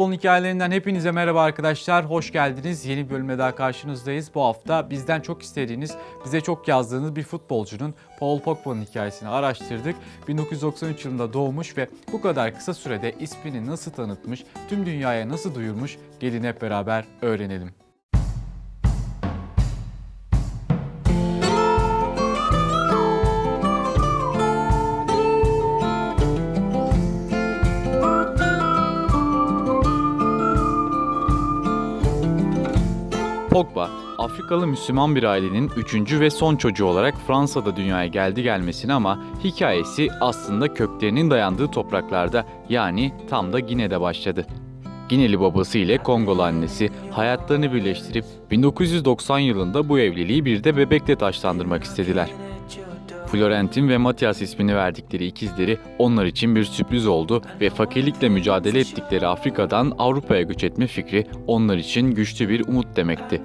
Futbolun hikayelerinden hepinize merhaba arkadaşlar. Hoş geldiniz. Yeni bir bölümle daha karşınızdayız. Bu hafta bizden çok istediğiniz, bize çok yazdığınız bir futbolcunun Paul Pogba'nın hikayesini araştırdık. 1993 yılında doğmuş ve bu kadar kısa sürede ismini nasıl tanıtmış, tüm dünyaya nasıl duyurmuş gelin hep beraber öğrenelim. Pogba, Afrikalı Müslüman bir ailenin üçüncü ve son çocuğu olarak Fransa'da dünyaya geldi gelmesine ama hikayesi aslında köklerinin dayandığı topraklarda yani tam da Gine'de başladı. Gineli babası ile Kongolu annesi hayatlarını birleştirip 1990 yılında bu evliliği bir de bebekle taşlandırmak istediler. Florentin ve Matias ismini verdikleri ikizleri onlar için bir sürpriz oldu ve fakirlikle mücadele ettikleri Afrika'dan Avrupa'ya göç etme fikri onlar için güçlü bir umut demekti.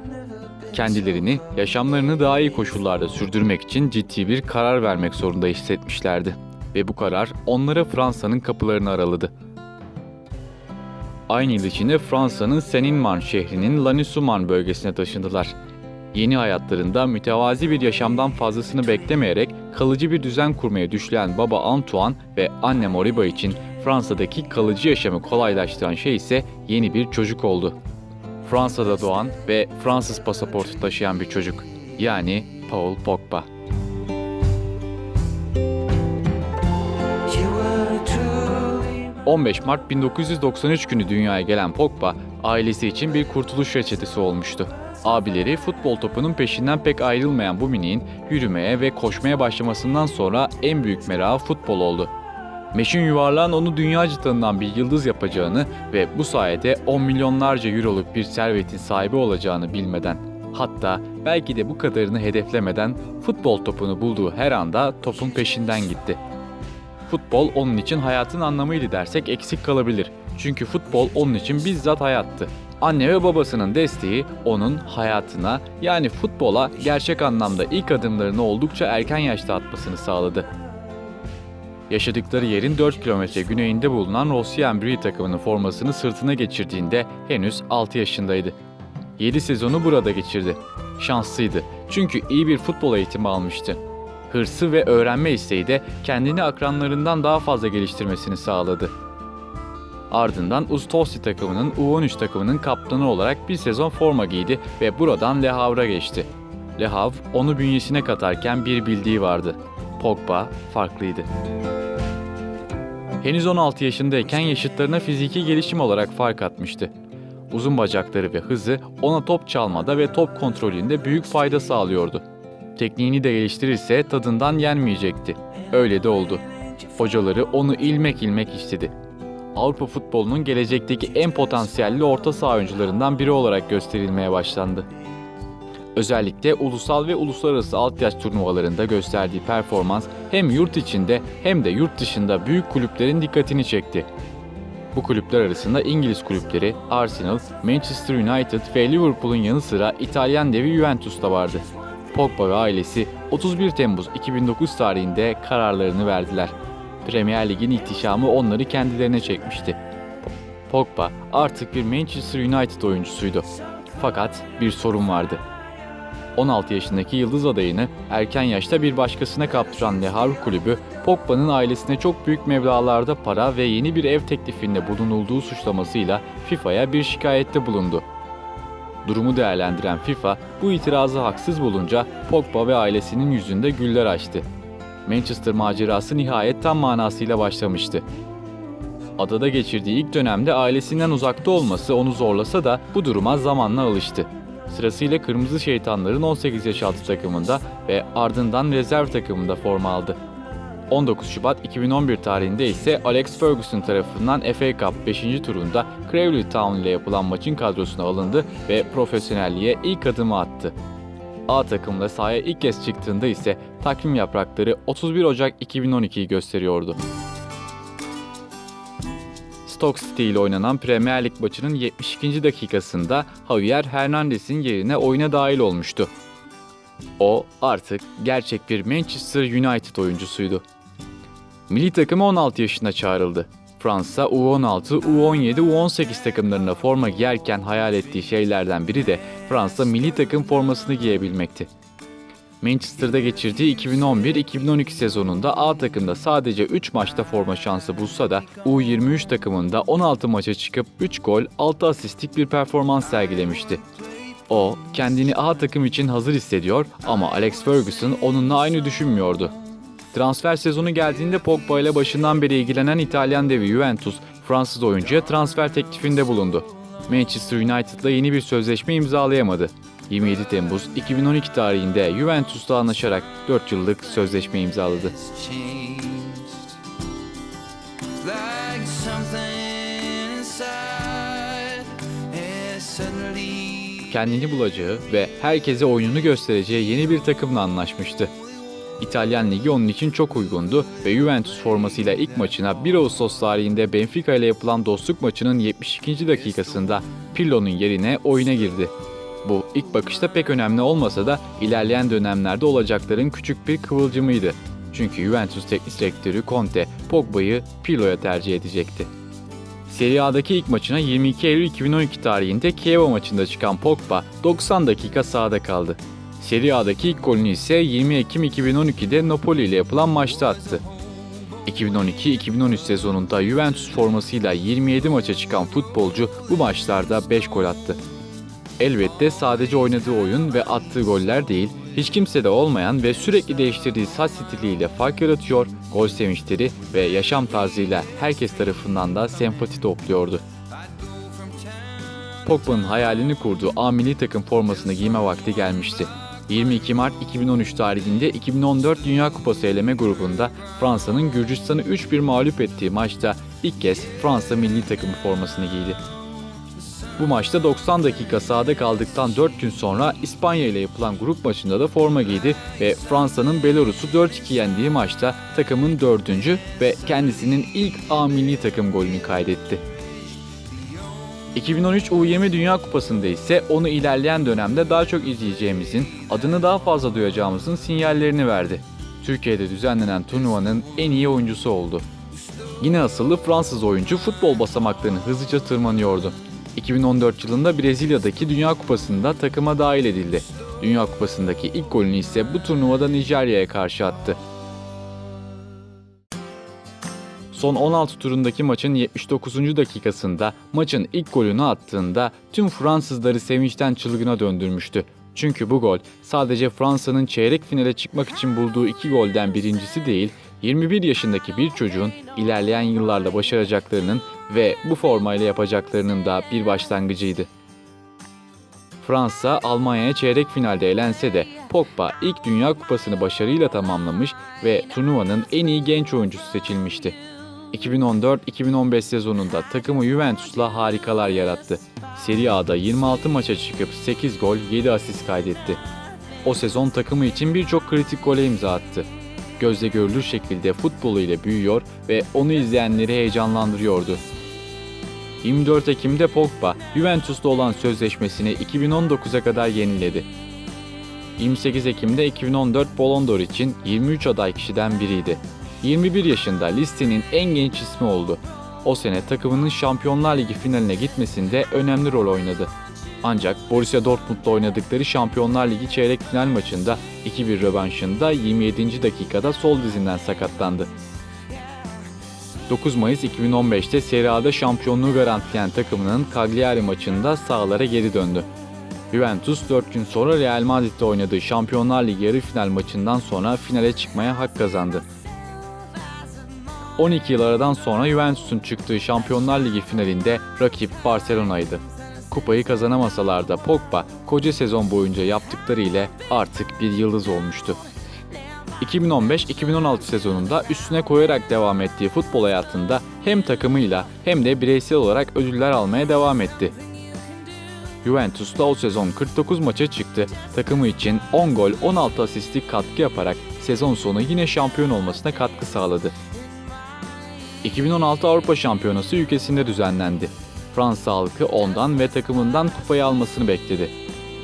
Kendilerini, yaşamlarını daha iyi koşullarda sürdürmek için ciddi bir karar vermek zorunda hissetmişlerdi. Ve bu karar onlara Fransa'nın kapılarını araladı. Aynı yıl içinde Fransa'nın Seine-Marne şehrinin Lanissouman bölgesine taşındılar. Yeni hayatlarında mütevazi bir yaşamdan fazlasını beklemeyerek kalıcı bir düzen kurmaya düşleyen baba Antoine ve anne Moriba için Fransa'daki kalıcı yaşamı kolaylaştıran şey ise yeni bir çocuk oldu. Fransa'da doğan ve Fransız pasaportu taşıyan bir çocuk. Yani Paul Pogba. 15 Mart 1993 günü dünyaya gelen Pogba, ailesi için bir kurtuluş reçetesi olmuştu. Abileri futbol topunun peşinden pek ayrılmayan bu miniğin yürümeye ve koşmaya başlamasından sonra en büyük merakı futbol oldu. Meşin yuvarlağın onu dünyaca tanınan bir yıldız yapacağını ve bu sayede 10 milyonlarca euroluk bir servetin sahibi olacağını bilmeden, hatta belki de bu kadarını hedeflemeden futbol topunu bulduğu her anda topun peşinden gitti. Futbol onun için hayatın anlamıydı dersek eksik kalabilir. Çünkü futbol onun için bizzat hayattı. Anne ve babasının desteği onun hayatına yani futbola gerçek anlamda ilk adımlarını oldukça erken yaşta atmasını sağladı. Yaşadıkları yerin 4 kilometre güneyinde bulunan Rossi Brie takımının formasını sırtına geçirdiğinde henüz 6 yaşındaydı. 7 sezonu burada geçirdi. Şanslıydı çünkü iyi bir futbol eğitimi almıştı. Hırsı ve öğrenme isteği de kendini akranlarından daha fazla geliştirmesini sağladı. Ardından Ustossi takımının U13 takımının kaptanı olarak bir sezon forma giydi ve buradan Le Havre'a geçti. Le Havre onu bünyesine katarken bir bildiği vardı. Pogba farklıydı. Henüz 16 yaşındayken yaşıtlarına fiziki gelişim olarak fark atmıştı. Uzun bacakları ve hızı ona top çalmada ve top kontrolünde büyük fayda sağlıyordu. Tekniğini de geliştirirse tadından yenmeyecekti. Öyle de oldu. Hocaları onu ilmek ilmek istedi. Avrupa futbolunun gelecekteki en potansiyelli orta saha oyuncularından biri olarak gösterilmeye başlandı. Özellikle ulusal ve uluslararası alt yaş turnuvalarında gösterdiği performans hem yurt içinde hem de yurt dışında büyük kulüplerin dikkatini çekti. Bu kulüpler arasında İngiliz kulüpleri Arsenal, Manchester United ve Liverpool'un yanı sıra İtalyan devi Juventus da vardı. Pogba ve ailesi 31 Temmuz 2009 tarihinde kararlarını verdiler. Premier Lig'in ihtişamı onları kendilerine çekmişti. Pogba artık bir Manchester United oyuncusuydu. Fakat bir sorun vardı. 16 yaşındaki yıldız adayını erken yaşta bir başkasına kaptıran Le Havre kulübü, Pogba'nın ailesine çok büyük meblağlarda para ve yeni bir ev teklifinde bulunulduğu suçlamasıyla FIFA'ya bir şikayette bulundu. Durumu değerlendiren FIFA bu itirazı haksız bulunca Pogba ve ailesinin yüzünde güller açtı. Manchester macerası nihayet tam manasıyla başlamıştı. Adada geçirdiği ilk dönemde ailesinden uzakta olması onu zorlasa da bu duruma zamanla alıştı. Sırasıyla Kırmızı Şeytanların 18 yaş altı takımında ve ardından rezerv takımında forma aldı. 19 Şubat 2011 tarihinde ise Alex Ferguson tarafından FA Cup 5. turunda Crawley Town ile yapılan maçın kadrosuna alındı ve profesyonelliğe ilk adımı attı. A takımla sahaya ilk kez çıktığında ise takvim yaprakları 31 Ocak 2012'yi gösteriyordu. Stoke City ile oynanan Premier Lig maçının 72. dakikasında Javier Hernandez'in yerine oyuna dahil olmuştu. O artık gerçek bir Manchester United oyuncusuydu. Milli takıma 16 yaşında çağrıldı. Fransa U16, U17, U18 takımlarına forma giyerken hayal ettiği şeylerden biri de Fransa milli takım formasını giyebilmekti. Manchester'da geçirdiği 2011-2012 sezonunda A takımda sadece 3 maçta forma şansı bulsa da U23 takımında 16 maça çıkıp 3 gol, 6 asistlik bir performans sergilemişti. O, kendini A takım için hazır hissediyor ama Alex Ferguson onunla aynı düşünmüyordu. Transfer sezonu geldiğinde Pogba ile başından beri ilgilenen İtalyan devi Juventus, Fransız oyuncuya transfer teklifinde bulundu. Manchester United'la yeni bir sözleşme imzalayamadı. 27 Temmuz 2012 tarihinde Juventus'la anlaşarak 4 yıllık sözleşme imzaladı. Kendini bulacağı ve herkese oyununu göstereceği yeni bir takımla anlaşmıştı. İtalyan Ligi onun için çok uygundu ve Juventus formasıyla ilk maçına 1 Ağustos tarihinde Benfica ile yapılan dostluk maçının 72. dakikasında Pirlo'nun yerine oyuna girdi. Bu ilk bakışta pek önemli olmasa da ilerleyen dönemlerde olacakların küçük bir kıvılcımıydı. Çünkü Juventus teknik direktörü Conte Pogba'yı Pirlo'ya tercih edecekti. Serie A'daki ilk maçına 22 Eylül 2012 tarihinde Kiev maçında çıkan Pogba 90 dakika sahada kaldı. Serie A'daki ilk golünü ise 20 Ekim 2012'de Napoli ile yapılan maçta attı. 2012-2013 sezonunda Juventus formasıyla 27 maça çıkan futbolcu bu maçlarda 5 gol attı. Elbette sadece oynadığı oyun ve attığı goller değil, hiç kimsede olmayan ve sürekli değiştirdiği saç stiliyle fark yaratıyor, gol sevinçleri ve yaşam tarzıyla herkes tarafından da sempati topluyordu. Pogba'nın hayalini kurduğu A milli takım formasını giyme vakti gelmişti. 22 Mart 2013 tarihinde 2014 Dünya Kupası eleme grubunda Fransa'nın Gürcistan'ı 3-1 mağlup ettiği maçta ilk kez Fransa milli takımı formasını giydi. Bu maçta 90 dakika sahada kaldıktan 4 gün sonra İspanya ile yapılan grup maçında da forma giydi ve Fransa'nın Belarus'u 4-2 yendiği maçta takımın 4. ve kendisinin ilk A milli takım golünü kaydetti. 2013 U20 Dünya Kupası'nda ise onu ilerleyen dönemde daha çok izleyeceğimizin, adını daha fazla duyacağımızın sinyallerini verdi. Türkiye'de düzenlenen turnuvanın en iyi oyuncusu oldu. Yine asıllı Fransız oyuncu futbol basamaklarını hızlıca tırmanıyordu. 2014 yılında Brezilya'daki Dünya Kupası'nda takıma dahil edildi. Dünya Kupası'ndaki ilk golünü ise bu turnuvada Nijerya'ya karşı attı. Son 16 turundaki maçın 79. dakikasında maçın ilk golünü attığında tüm Fransızları sevinçten çılgına döndürmüştü. Çünkü bu gol sadece Fransa'nın çeyrek finale çıkmak için bulduğu iki golden birincisi değil, 21 yaşındaki bir çocuğun ilerleyen yıllarla başaracaklarının ve bu formayla yapacaklarının da bir başlangıcıydı. Fransa, Almanya'ya çeyrek finalde elense de Pogba ilk Dünya Kupası'nı başarıyla tamamlamış ve turnuvanın en iyi genç oyuncusu seçilmişti. 2014-2015 sezonunda takımı Juventus'la harikalar yarattı. Serie A'da 26 maça çıkıp 8 gol, 7 asist kaydetti. O sezon takımı için birçok kritik gole imza attı. Gözle görülür şekilde futbolu ile büyüyor ve onu izleyenleri heyecanlandırıyordu. 24 Ekim'de Pogba, Juventus'ta olan sözleşmesini 2019'a kadar yeniledi. 28 Ekim'de 2014 Ballon d'Or için 23 aday kişiden biriydi. 21 yaşında listenin en genç ismi oldu. O sene takımının Şampiyonlar Ligi finaline gitmesinde önemli rol oynadı. Ancak Borussia Dortmund'la oynadıkları Şampiyonlar Ligi çeyrek final maçında 2-1 rövanşında 27. dakikada sol dizinden sakatlandı. 9 Mayıs 2015'te Serie A'da şampiyonluğu garantileyen takımının Cagliari maçında sahalara geri döndü. Juventus 4 gün sonra Real Madrid'de oynadığı Şampiyonlar Ligi yarı final maçından sonra finale çıkmaya hak kazandı. 12 yıl aradan sonra Juventus'un çıktığı Şampiyonlar Ligi finalinde rakip Barcelona'ydı. Kupayı kazanamasalar da Pogba koca sezon boyunca yaptıkları ile artık bir yıldız olmuştu. 2015-2016 sezonunda üstüne koyarak devam ettiği futbol hayatında hem takımıyla hem de bireysel olarak ödüller almaya devam etti. Juventus'ta o sezon 49 maça çıktı. Takımı için 10 gol 16 asistlik katkı yaparak sezon sonu yine şampiyon olmasına katkı sağladı. 2016 Avrupa Şampiyonası ülkesinde düzenlendi. Fransa halkı ondan ve takımından kupayı almasını bekledi.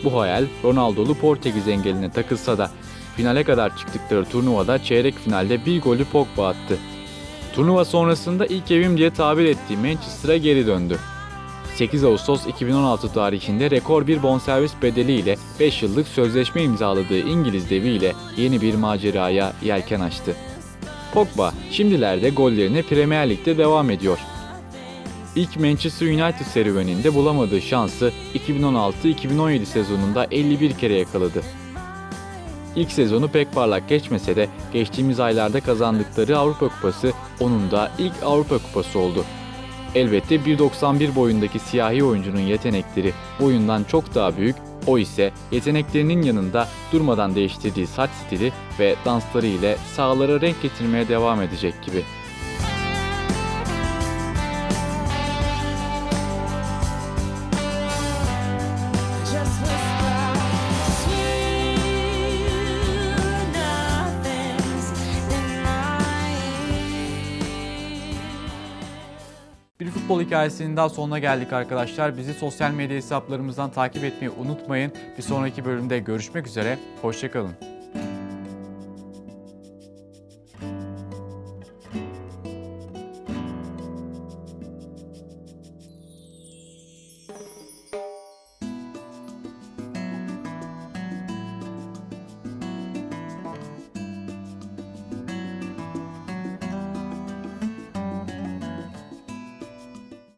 Bu hayal Ronaldo'lu Portekiz engeline takılsa da finale kadar çıktıkları turnuvada çeyrek finalde bir golü Pogba attı. Turnuva sonrasında ilk evim diye tabir ettiği Manchester'a geri döndü. 8 Ağustos 2016 tarihinde rekor bir bonservis bedeliyle 5 yıllık sözleşme imzaladığı İngiliz deviyle yeni bir maceraya yelken açtı. Pogba şimdilerde gollerine Premier Lig'de devam ediyor. İlk Manchester United serüveninde bulamadığı şansı 2016-2017 sezonunda 51 kere yakaladı. İlk sezonu pek parlak geçmese de geçtiğimiz aylarda kazandıkları Avrupa Kupası onun da ilk Avrupa Kupası oldu. Elbette 1.91 boyundaki siyahi oyuncunun yetenekleri boyundan çok daha büyük, o ise yeteneklerinin yanında durmadan değiştirdiği saç stili ve dansları ile sahalara renk getirmeye devam edecek gibi. Futbol hikayesinin daha sonuna geldik arkadaşlar. Bizi sosyal medya hesaplarımızdan takip etmeyi unutmayın. Bir sonraki bölümde görüşmek üzere. Hoşçakalın.